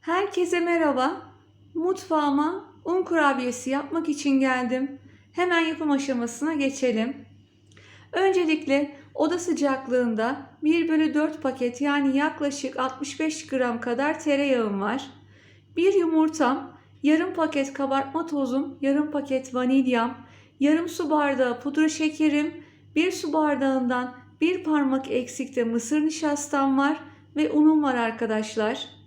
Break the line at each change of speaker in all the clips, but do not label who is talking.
Herkese merhaba. Mutfağıma un kurabiyesi yapmak için geldim. Hemen yapım aşamasına geçelim. Öncelikle oda sıcaklığında 1 bölü 4 paket yani yaklaşık 65 gram kadar tereyağım var. Bir yumurtam, yarım paket kabartma tozum, yarım paket vanilyam, yarım su bardağı pudra şekerim, bir su bardağından bir parmak eksikte mısır nişastam var ve unum var arkadaşlar.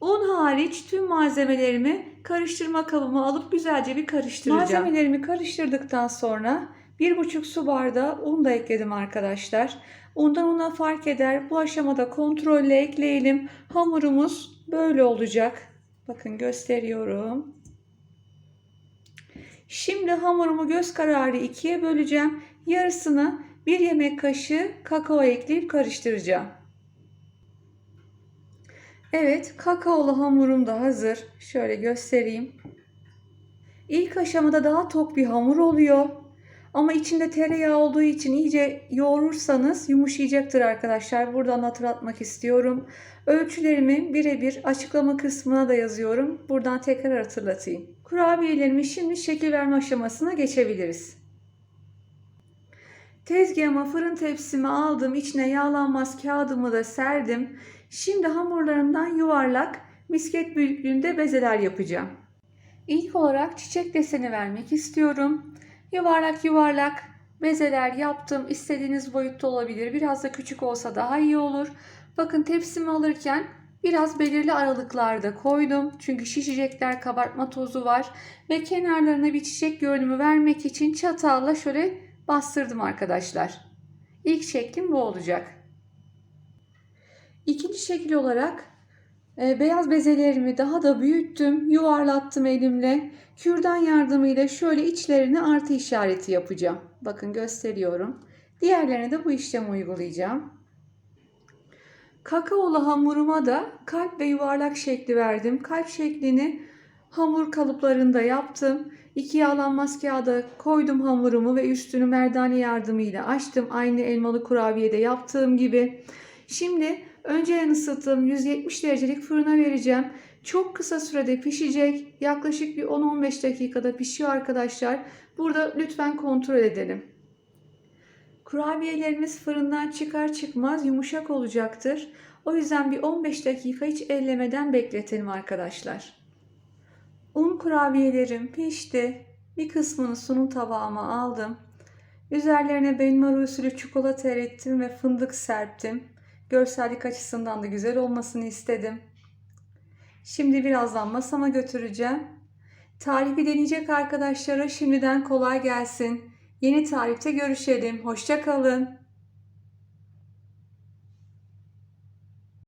Un hariç tüm malzemelerimi karıştırma kabıma alıp güzelce bir karıştıracağım. Malzemelerimi karıştırdıktan sonra 1,5 su bardağı un da ekledim arkadaşlar. Undan una fark eder. Bu aşamada kontrolle ekleyelim. Hamurumuz böyle olacak. Bakın gösteriyorum. Şimdi hamurumu göz kararı ikiye böleceğim. Yarısını bir yemek kaşığı kakao ekleyip karıştıracağım. Evet, kakaolu hamurum da hazır. Şöyle göstereyim. İlk aşamada daha tok bir hamur oluyor. Ama içinde tereyağı olduğu için iyice yoğurursanız yumuşayacaktır arkadaşlar. Buradan hatırlatmak istiyorum. Ölçülerimi birebir açıklama kısmına da yazıyorum. Buradan tekrar hatırlatayım. Kurabiyelerimi şimdi şekil verme aşamasına geçebiliriz. Tezgahıma fırın tepsimi aldım. İçine yağlanmaz kağıdımı da serdim. Şimdi hamurlarımdan yuvarlak misket büyüklüğünde bezeler yapacağım. İlk olarak çiçek deseni vermek istiyorum. Yuvarlak yuvarlak bezeler yaptım. İstediğiniz boyutta olabilir. Biraz da küçük olsa daha iyi olur. Bakın tepsimi alırken biraz belirli aralıklarda koydum. Çünkü şişecekler kabartma tozu var. Ve kenarlarına bir çiçek görünümü vermek için çatalla şöyle bastırdım arkadaşlar. İlk şeklim bu olacak. İkinci şekil olarak e, beyaz bezelerimi daha da büyüttüm, yuvarlattım elimle. Kürdan yardımıyla şöyle içlerine artı işareti yapacağım. Bakın gösteriyorum. Diğerlerine de bu işlemi uygulayacağım. Kakaolu hamuruma da kalp ve yuvarlak şekli verdim. Kalp şeklini hamur kalıplarında yaptım. İki yağlanmaz kağıda koydum hamurumu ve üstünü merdane yardımıyla açtım. Aynı elmalı kurabiyede yaptığım gibi. Şimdi önceden ısıttığım 170 derecelik fırına vereceğim. Çok kısa sürede pişecek. Yaklaşık bir 10-15 dakikada pişiyor arkadaşlar. Burada lütfen kontrol edelim. Kurabiyelerimiz fırından çıkar çıkmaz yumuşak olacaktır. O yüzden bir 15 dakika hiç ellemeden bekletelim arkadaşlar. Un kurabiyelerim pişti. Bir kısmını sunum tabağıma aldım. Üzerlerine benmari usulü çikolata erittim ve fındık serptim. Görsellik açısından da güzel olmasını istedim. Şimdi birazdan masama götüreceğim. Tarifi deneyecek arkadaşlara şimdiden kolay gelsin. Yeni tarifte görüşelim. Hoşça kalın.